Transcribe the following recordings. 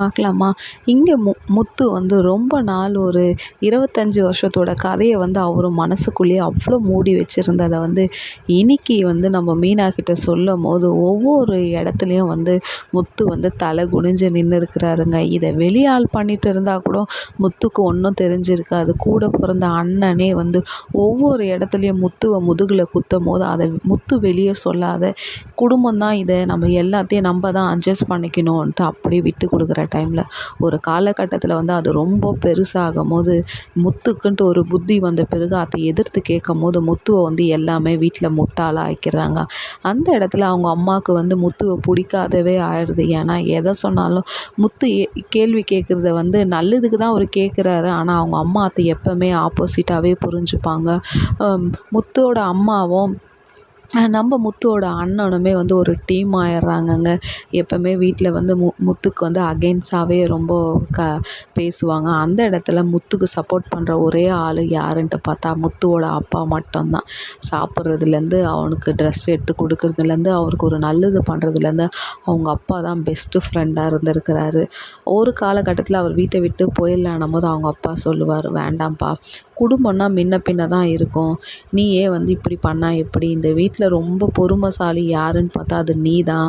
பார்க்கலாமா? இங்கே மு முத்து வந்து ரொம்ப நாள் ஒரு இருபத்தஞ்சி வருஷத்தோட கதையை வந்து அவர் மனசுக்குள்ளேயே அவ்வளோ மூடி வச்சுருந்ததை வந்து இன்னைக்கு வந்து நம்ம மீனா கிட்ட சொல்லும் போது ஒவ்வொரு இடத்துலையும் வந்து முத்து வந்து தலை குனிஞ்சு நின்று இருக்கிறாருங்க இதை வெளியாள் பண்ணிட்டு இருந்தால் கூட முத்துக்கு ஒன்றும் தெரிஞ்சிருக்காது. கூட பிறந்த அண்ணனே வந்து ஒவ்வொரு இடத்துலையும் முத்துவை முதுகில் குத்தும் போது அதை முத்து வெளியே சொல்லாத குடும்பம் தான் இதை நம்ம எல்லாத்தையும் நம்ம தான் அட்ஜஸ்ட் பண்ணிக்கணும்ன்ட்டு அப்படியே விட்டு கொடுக்குற டைமில் ஒரு காலகட்டத்தில் வந்து அது ரொம்ப பெருசாகும் போது முத்துக்குன்ட்டு ஒரு புத்தி வந்த பிறகு அதை எதிர்த்து கேட்கும் போது முத்துவை வந்து எல்லாமே வீட்டில் முட்டாளாக ஆக்கிடுறாங்க. அந்த இடத்துல அவங்க அம்மாவுக்கு வந்து முத்துவை பிடிக்காதவே ஆயிடுது. ஏன்னா எதை சொன்னாலும் முத்து கேள்வி கேட்குறத வந்து நல்லதுக்கு தான் அவர் கேட்குறாரு. ஆனால் அவங்க அம்மா அதை எப்போவுமே ஆப்போசிட்டாகவே புரிஞ்சுப்பாங்க. முத்தோட அம்மாவும் நம்ம முத்துவோட அண்ணனுமே வந்து ஒரு டீம் ஆயிடுறாங்கங்க. எப்போவுமே வீட்டில் வந்து மு முத்துக்கு வந்து அகெயின்ஸ்டாகவே ரொம்ப க பேசுவாங்க. அந்த இடத்துல முத்துக்கு சப்போர்ட் பண்ணுற ஒரே ஆள் யாருன்ட்டு பார்த்தா முத்துவோட அப்பா மட்டும்தான். சாப்பிட்றதுலேருந்து அவனுக்கு ட்ரெஸ் எடுத்து கொடுக்குறதுலேருந்து அவருக்கு ஒரு நல்லது பண்ணுறதுலேருந்து அவங்க அப்பா தான் பெஸ்ட்டு ஃப்ரெண்டாக இருந்திருக்கிறாரு. ஒரு காலகட்டத்தில் அவர் வீட்டை விட்டு போயிடலான்னும் போது அவங்க அப்பா சொல்லுவார் வேண்டாம்ப்பா குடும்பம்னா முன்ன பின்ன தான் இருக்கும். நீ ஏன் வந்து இப்படி பண்ணால் எப்படி? இந்த வீட்டில் ரொம்ப பொறுமைசாலி யாருன்னு பார்த்தா அது நீ தான்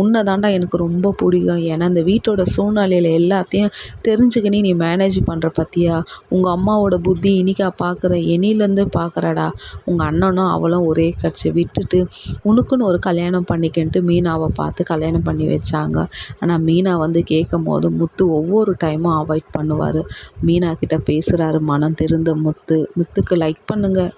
உன்னை தான்டா எனக்கு ரொம்ப பிடிக்கும். ஏன்னா இந்த வீட்டோட சூழ்நிலையில் எல்லாத்தையும் தெரிஞ்சுக்கினு நீ மேனேஜ் பண்ணுற பார்த்தியா உங்கள் அம்மாவோட புத்தி இன்னிக்கா பார்க்குற என்னிலேருந்து பார்க்குறடா உங்கள் அண்ணனும் அவளும் ஒரே கட்சி. விட்டுட்டு உனக்குன்னு ஒரு கல்யாணம் பண்ணிக்கின்ட்டு மீனாவை பார்த்து கல்யாணம் பண்ணி வச்சாங்க. ஆனால் மீனா வந்து கேட்கும் போது முத்து ஒவ்வொரு டைமும் அவாய்ட் பண்ணுவார். மீனா கிட்ட பேசுகிறாரு மனம் திருந்த முத்து முத்துக்கு லைக் பண்ணுங்கள்